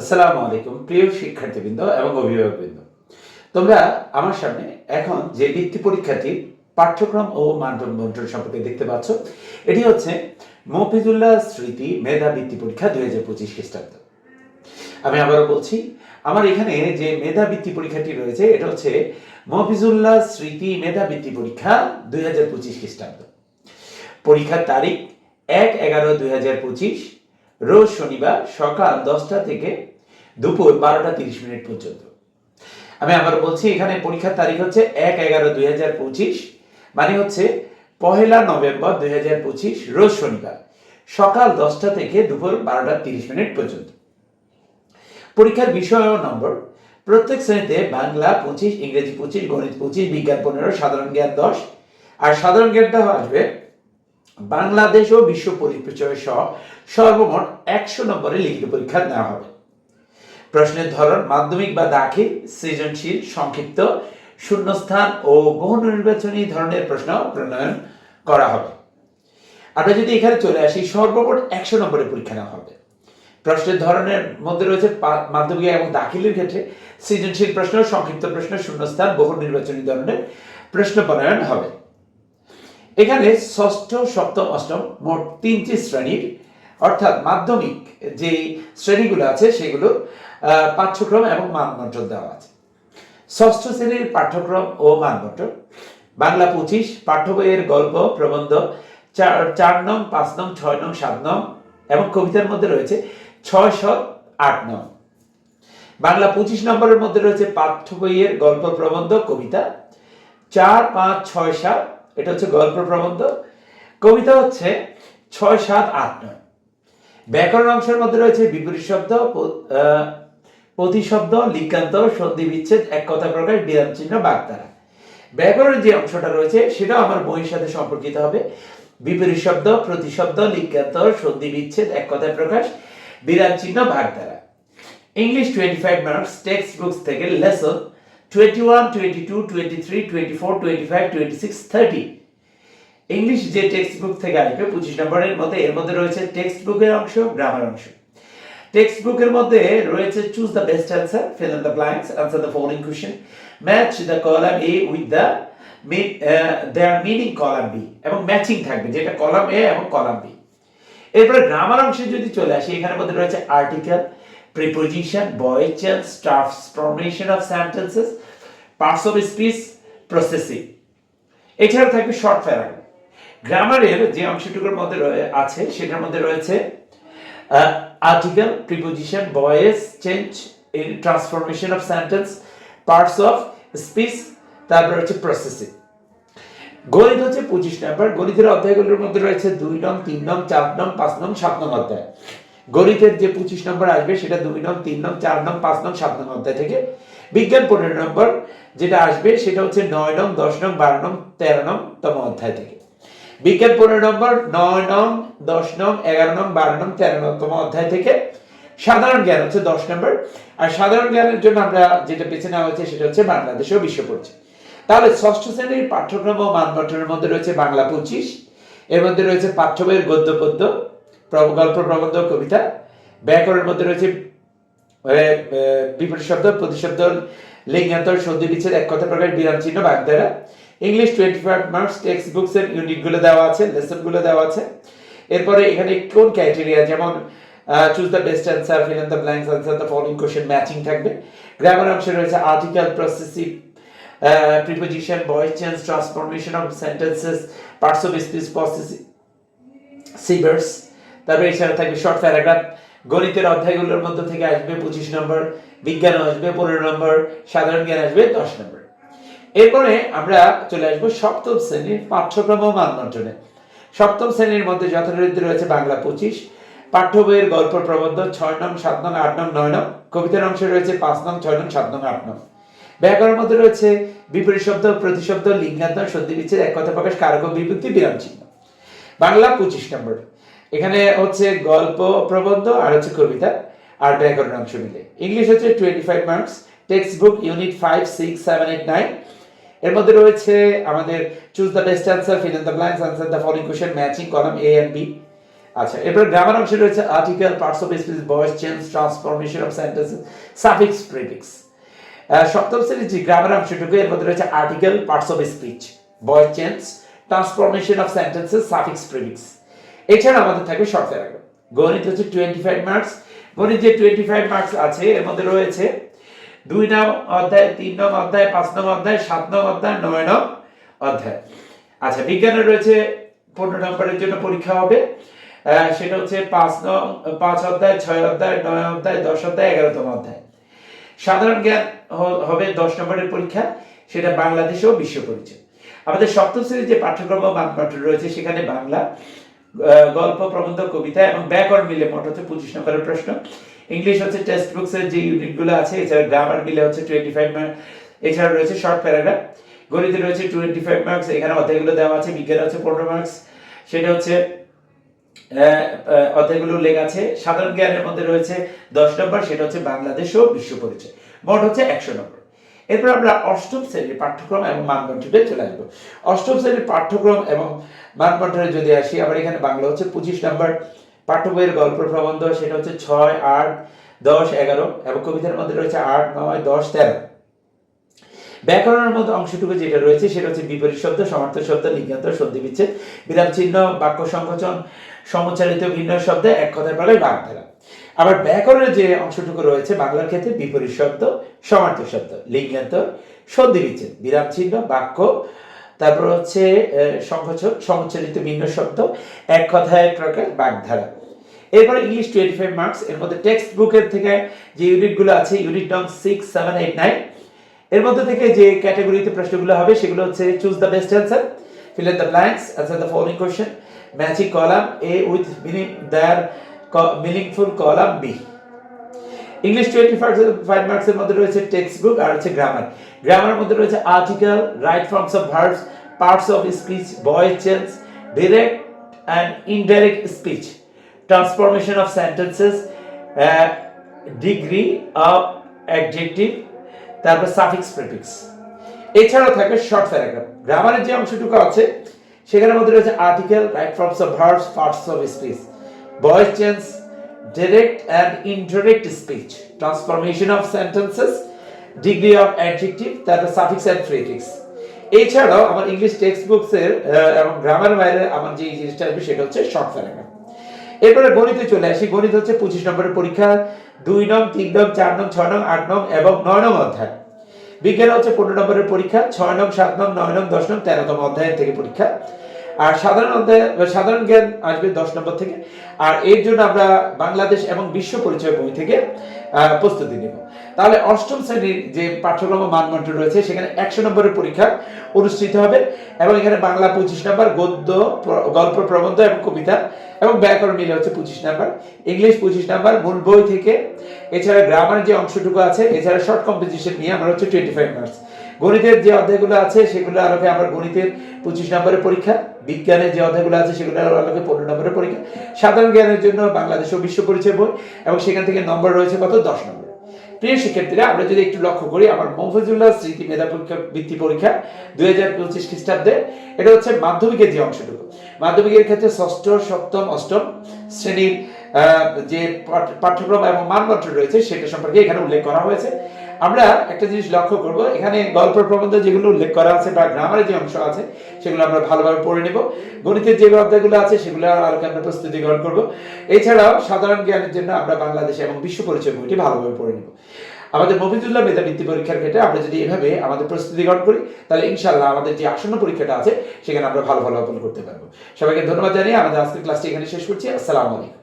আসসালামু আলাইকুম, প্রিয় শিক্ষার্থীবৃন্দ এবং অভিভাবকবৃন্দ। তোমরা আমার সামনে এখন যে বৃত্তি পরীক্ষাটি পাঠ্যক্রম ও মানদণ্ড বন্টন সম্পর্কে দেখতে পাচ্ছ, এটি হচ্ছে মফিজুল্লাহ স্মৃতি মেধা বৃত্তি পরীক্ষা দুই হাজার পঁচিশ খ্রিস্টাব্দ। আমি আবারও বলছি, আমার এখানে যে মেধা বৃত্তি পরীক্ষাটি রয়েছে, এটা হচ্ছে মফিজুল্লাহ স্মৃতি মেধা বৃত্তি পরীক্ষা দুই হাজার পঁচিশ খ্রিস্টাব্দ। পরীক্ষার তারিখ এক এগারো দুই হাজার পঁচিশ রোজ শনিবার সকাল দশটা থেকে দুপুর বারোটা তিরিশ মিনিট পর্যন্ত। আমি আবার বলছি, এখানে পরীক্ষার তারিখ হচ্ছে এক এগারো দুই হাজার পঁচিশ মানে হচ্ছে পহেলা নভেম্বর দুই হাজার পঁচিশ, রোজ শনিবার, সকাল দশটা থেকে দুপুর বারোটা তিরিশ মিনিট পর্যন্ত। পরীক্ষার বিষয় নম্বর, প্রত্যেক শ্রেণীতে বাংলা পঁচিশ, ইংরেজি পঁচিশ, গণিত পঁচিশ, বিজ্ঞান পনেরো, সাধারণ জ্ঞান দশ, আর সাধারণ জ্ঞানটা আসবে বাংলাদেশ ও বিশ্ব পরিচয় সহ সর্বমোট একশো নম্বরের লিখিত পরীক্ষা নেওয়া হবে। প্রশ্নের ধরন, মাধ্যমিক বা দাখিল, সৃজনশীল, সংক্ষিপ্ত, শূন্যস্থান ও বহু নির্বাচনী ধরনের প্রশ্ন প্রণয়ন করা হবে। আমরা যদি এখানে চলে আসি, সর্বমোট একশো নম্বরের পরীক্ষা নেওয়া হবে। প্রশ্নের ধরনের মধ্যে রয়েছে মাধ্যমিক এবং দাখিলের ক্ষেত্রে সৃজনশীল প্রশ্ন, সংক্ষিপ্ত প্রশ্ন, শূন্যস্থান, বহু নির্বাচনী ধরনের প্রশ্ন প্রণয়ন হবে। এখানে ষষ্ঠ, সপ্তম, অষ্টম মোট তিনটি শ্রেণির, অর্থাৎ মাধ্যমিক যে শ্রেণীগুলো আছে সেগুলো পাঠ্যক্রম এবং মানবন্টন দেওয়া আছে। ষষ্ঠ শ্রেণির পাঠ্যক্রম ও মানবন্টন বাংলা পঁচিশ, পাঠ্য বইয়ের গল্প, প্রবন্ধ, চার চার নং, পাঁচ নং, ছয় নং, সাত নং এবং কবিতার মধ্যে রয়েছে ছয় সাত, আট নং। বাংলা পঁচিশ নম্বরের মধ্যে রয়েছে পাঠ্য বইয়ের গল্প, প্রবন্ধ, কবিতা। চার পাঁচ ছয় সাত এটা হচ্ছে গল্প প্রবন্ধ। কবিতা হচ্ছে ছয়, সাত, আট, নয়। ব্যাকরণ অংশের মধ্যে রয়েছে বিপরীত শব্দ প্রতিশব্দ লিঙ্গান্ত সন্ধি বিচ্ছেদ, এক কথা প্রকাশ, বিরাম চিহ্ন, বাগধারা। ব্যাকরণের যে অংশটা রয়েছে, সেটাও আমার বইয়ের সাথে সম্পর্কিত হবে। বিপরীত শব্দ, প্রতিশব্দ লিঙ্গান্ত সন্ধি বিচ্ছেদ, এক কথায় প্রকাশ, বিরাম চিহ্ন, বাগধারা। English twenty five marks text books থেকে lesson twenty one twenty two twenty three twenty four twenty five twenty six thirty English যে টেক্সট বুক থেকে আসবে, পঁচিশ নম্বরের মধ্যে, এর মধ্যে রয়েছে টেক্সট বুকের অংশ গ্রামার অংশ। টেক্সট বুকের মধ্যে রয়েছে choose the best answer fill in the blanks answer the following question match the column A with the their meaning column B এবং ম্যাচিং থাকবে, যেটা কলাম এ এবং কলাম বি এরপরে গ্রামার অংশে যদি চলে আসি, এখানে মধ্যে রয়েছে article preposition voice change transformation of sentences parts of speech processing এছাড়া থাকবে শর্ট প্যারাগ্রাফ গ্রামারের যে অংশটুকুর মধ্যে আছে, সেটার মধ্যে রয়েছে article preposition voice change transformation of sentence parts of speech তারপর হচ্ছে প্রসেসিং গণিত হচ্ছে পঁচিশ নাম্বার গণিতের অধ্যায়গুলোর মধ্যে রয়েছে দুই নং, তিন নং, চার নং, পাঁচ নং, সাত নং অধ্যায়। গণিতের যে পঁচিশ নম্বর আসবে, সেটা দুই নং, তিন নং, চার নং, পাঁচ নং, সাত নং অধ্যায় থেকে। বিজ্ঞান পনেরো নম্বর যেটা আসবে সেটা হচ্ছে নয় নং, দশ নং, বারো নং, তেরো নং তম অধ্যায় থেকে। বিজ্ঞান পনেরো নম্বর, নয় নং, দশ নং, এগারো নং, বারো নং, তেরো নং তম অধ্যায় থেকে সাধারণ জ্ঞান হচ্ছে দশ নম্বর। আর সাধারণ জ্ঞানের জন্য আমরা যেটা বেছে নেওয়া হয়েছে সেটা হচ্ছে বাংলাদেশ ও বিশ্ব পরিচয়। তাহলে ষষ্ঠ শ্রেণির পাঠ্যক্রম ও মানবন্টনের মধ্যে রয়েছে বাংলা পঁচিশ। এর মধ্যে রয়েছে পাঠ্য বইয়ের গদ্য, পদ্য গল্প, প্রবন্ধ, কবিতা। ব্যাকরণের মধ্যে রয়েছে বিপরীত শব্দ প্রতিশব্দ লিঙ্গান্তর সন্ধি বিচ্ছেদ, এক কথা প্রকাশ বিরাম চিহ্ন বাগধারা English twenty five marks text books এর ইউনিটগুলো দেওয়া আছে লেসনগুলো দেওয়া আছে। এরপরে এখানে কোন ক্রাইটেরিয়া যেমন choose the best answer fill the blanks answer the following question matching থাকবে। গ্রামার অংশে রয়েছে article possessive preposition voice change transformation of sentences parts of speech processing সিভার্স তারপরে এছাড়া থাকবে শর্ট প্যারাগ্রাফ গণিতের অধ্যায়গুলোর মধ্যে থেকে আসবে পঁচিশ নম্বর, বিজ্ঞান আসবে পনেরো নম্বর, সাধারণ জ্ঞান আসবে দশ নম্বর। এরপরে আমরা চলে আসব সপ্তম শ্রেণির পাঠ্যক্রম ও সপ্তম শ্রেণির মধ্যে যথারীতি রয়েছে বাংলা পঁচিশ, পাঠ্য বইয়ের গল্প প্রবন্ধ ছয় নং, সাত নং, আট নং, নয় নং, কবিতার অংশে রয়েছে পাঁচ নং, ছয় নং, সাত নং, আট নং। ব্যাকরণের মধ্যে রয়েছে বিপরীত শব্দ প্রতিশব্দ লিঙ্গান্তর, সন্ধি, বিচ্ছেদ, এক কথা প্রকাশ, কারক বিভক্তি, বিরাম চিহ্ন। বাংলা পঁচিশ নম্বর। এখানে হচ্ছে গল্প প্রবন্ধ আর হচ্ছে কবিতা, আর ব্যাকরণ অংশ মিলে ইংলিশ হচ্ছে twenty five marks text book unit five six seven eight nine এর মধ্যে রয়েছে আমাদের choose the best answer fill in the blanks answer the following question matching column A and B আচ্ছা এরপর গ্রামার অংশে রয়েছে article parts of speech voice change transformation of sentence suffix prefix সপ্তম শ্রেণির যে গ্রামার অংশটুকু, এর মধ্যে রয়েছে article parts of speech voice change transformation of sentences suffix prefix এছাড়া আমাদের থাকবে শর্ট প্যারাগ্রাফ গণিত হচ্ছে টোয়েন্টি ফাইভ মার্কস গণিত যে টোয়েন্টি ফাইভ মার্কস আছে, এর মধ্যে রয়েছে দুই নং অধ্যায়, তিন নং অধ্যায়, পাঁচ নং অধ্যায়, সাত নং অধ্যায়, নয় নং অধ্যায়। আচ্ছা বিজ্ঞানের রয়েছে পনেরো নম্বরের জন্য পরীক্ষা হবে। সেটা হচ্ছে পাঁচ নং, পাঁচ অধ্যায়, ছয় অধ্যায়, নয় অধ্যায়, দশ অধ্যায়, এগারোতম অধ্যায়। সাধারণ জ্ঞান হবে দশ নম্বরের পরীক্ষা। সেটা বাংলাদেশ ও বিশ্ব পরিচয়। আমাদের সপ্তম শ্রেণির যে পাঠ্যক্রম ও মানপাঠ্য রয়েছে, সেখানে বাংলা। গল্প, প্রবন্ধ, কবিতা এবং ব্যাকরণ মিলে মোট হচ্ছে পঁচিশ নম্বরের প্রশ্ন। ইংলিশ হচ্ছে টেক্সট বুকসের যে ইউনিটগুলো আছে, এছাড়া গ্রামার মিলে হচ্ছে টোয়েন্টি ফাইভ এছাড়া রয়েছে শর্ট প্যারাগ্রাফ গণিতে রয়েছে টোয়েন্টি ফাইভ মার্কস এখানে অধ্যায়গুলো দেওয়া আছে, বিজ্ঞানে হচ্ছে পনেরো মার্কস সেটা হচ্ছে অধ্যায়গুলো উল্লেখ আছে। সাধারণ জ্ঞানের মধ্যে রয়েছে দশ নম্বর, সেটা হচ্ছে বাংলাদেশ ও বিশ্ব পরিচয়। মোট হচ্ছে একশো নম্বর। এরপর আমরা অষ্টম শ্রেণির পাঠ্যক্রম এবং মানদণ্ডে চলে আসব। অষ্টম শ্রেণির পাঠ্যক্রম এবং মানদণ্ডে যদি আসি, আবার এখানে বাংলা হচ্ছে পঁচিশ নম্বর পাঠ্য বইয়ের গল্প প্রবন্ধ, সেটা হচ্ছে ছয়, আট, দশ, এগারো এবং কবিতার মধ্যে রয়েছে আট, নয়, দশ, তেরো। ব্যাকরণের মধ্যে অংশটুকু যেটা রয়েছে, সেটা হচ্ছে বিপরীত শব্দ সমার্থক শব্দ লিঙ্গান্ত সন্ধি বিচ্ছেদ, বিরাম চিহ্ন, বাক্য সংকোচন, সমুচ্চারিত ভিন্ন শব্দে, এক কথার বেলায় বাগধারা আবার ব্যাকরণের যে অংশটুকু রয়েছে বাংলার ক্ষেত্রে, বিপরীত শব্দ সমার্থক শব্দ লিঙ্গান্ত সন্ধি বিচ্ছেদ, বিরাম চিহ্ন, বাক্য, তারপর হচ্ছে সংকোচন, সমুচ্চারিত ভিন্ন শব্দ, এক কথায় প্রকার বাগধারা এরপরে ইংলিশ টোয়েন্টি ফাইভ মার্কস এর মধ্যে টেক্সট বুকের থেকে যে ইউনিটগুলো আছে ইউনিট নং সিক্স সেভেন এইট নাইন এর মধ্যে থেকে যে ক্যাটাগরিতে প্রশ্নগুলো হবে, সেগুলো হচ্ছে choose the best answer fill in the blanks, answer the following question, matching column A with meaning, their meaningful B. English twenty five মার্কসের মধ্যে রয়েছে টেক্সট বুক আর হচ্ছে গ্রামার গ্রামারের মধ্যে রয়েছে article right forms of verbs parts of speech voice change direct and indirect speech transformation of sentences degree of adjective তারপর suffix prefix এছাড়াও থাকবে শর্ট প্যারাগ্রাফ গ্রামারের যে অংশটুকু আছে সেখানের মধ্যে রয়েছে article right forms of verbs parts of speech voice change direct and indirect speech, transformation of sentences, degree of adjective, তারপর suffix and prefix. এছাড়াও আমার ইংলিশ টেক্সট বুকসের এবং গ্রামার বাইরে আমার যে জিনিসটা আসবে সেটা হচ্ছে শর্ট প্যারাগ্রাফ এরপরে গণিতে চলে আসি। গণিত হচ্ছে পঁচিশ নম্বরের পরীক্ষা। দুই নং, তিন নং, চার নং, ছয় নং, আট নং এবং নয় নং অধ্যায়। বিজ্ঞান হচ্ছে পনেরো নম্বরের পরীক্ষা, ছয় নং, সাত নং, নয় নং, দশ নং তেরোতম অধ্যায়ের থেকে পরীক্ষা। আর সাধারণ অধ্যায়, সাধারণ জ্ঞান আসবে দশ নম্বর থেকে। আর এর জন্য আমরা বাংলাদেশ এবং বিশ্ব পরিচয় বই থেকে প্রস্তুতি নেব। তাহলে অষ্টম শ্রেণির যে পাঠ্যক্রম মানদণ্ড রয়েছে, সেখানে একশো নম্বরের পরীক্ষা অনুষ্ঠিত হবে এবং এখানে বাংলা পঁচিশ নম্বর, গদ্য গল্প, প্রবন্ধ এবং কবিতা এবং ব্যাকরণ মিলে হচ্ছে পঁচিশ নাম্বার। ইংলিশ পঁচিশ নাম্বার, মূল বই থেকে। এছাড়া গ্রামার যে অংশটুকু আছে, এছাড়া শর্ট কম্পিটিশন নিয়ে আমরা হচ্ছে টোয়েন্টি ফাইভ মার্কস গণিতের যে অধ্যায়গুলো আছে, সেগুলো আলোকে আমার গণিতের পঁচিশ নম্বরের পরীক্ষা, বিজ্ঞানের যে অধ্যায়গুলো আছে, সেগুলো আলোকে পনেরো নম্বরের পরীক্ষা। সাধারণ জ্ঞানের জন্য বাংলাদেশ ও বিশ্ব পরিচয় বই এবং সেখান থেকে নম্বর রয়েছে কত দশ নম্বর। প্রিয় শিক্ষার্থীরা আমরা যদি একটু লক্ষ্য করি, আমার মফিজুল্লাহ স্মৃতি মেধা পরীক্ষা, বৃত্তি পরীক্ষা দুই হাজার পঁচিশ খ্রিস্টাব্দে, এটা হচ্ছে মাধ্যমিকের যে অংশটুকু। মাধ্যমিকের ক্ষেত্রে ষষ্ঠ, সপ্তম, অষ্টম শ্রেণির যে পাঠ- পাঠ্যক্রম এবং মানপত্র রয়েছে, সেটা সম্পর্কে এখানে উল্লেখ করা হয়েছে। আমরা একটা জিনিস লক্ষ্য করব, এখানে গল্প প্রবন্ধ যেগুলো উল্লেখ করা আছে বা গ্রামারের যে অংশ আছে, সেগুলো আমরা ভালোভাবে পড়ে নেব। গণিতের যে অধ্যায়গুলো আছে, সেগুলো আলোকে আমরা প্রস্তুতি গ্রহণ করব। এছাড়াও সাধারণ জ্ঞানের জন্য আমরা বাংলাদেশ এবং বিশ্ব পরিচয় বইটি ভালোভাবে পড়ে নেব। আমাদের মফিজুল্লাহ মেধাবৃত্তি পরীক্ষার ক্ষেত্রে আমরা যদি এভাবে আমাদের প্রস্তুতি গ্রহণ করি, তাহলে ইনশাল্লাহ আমাদের যে আসন্ন পরীক্ষাটা আছে, সেখানে আমরা ভালো ফলাফল করতে পারব। সবাইকে ধন্যবাদ জানিয়ে আমাদের আজকের ক্লাসটি এখানে শেষ করছি। আসসালামু আলাইকুম।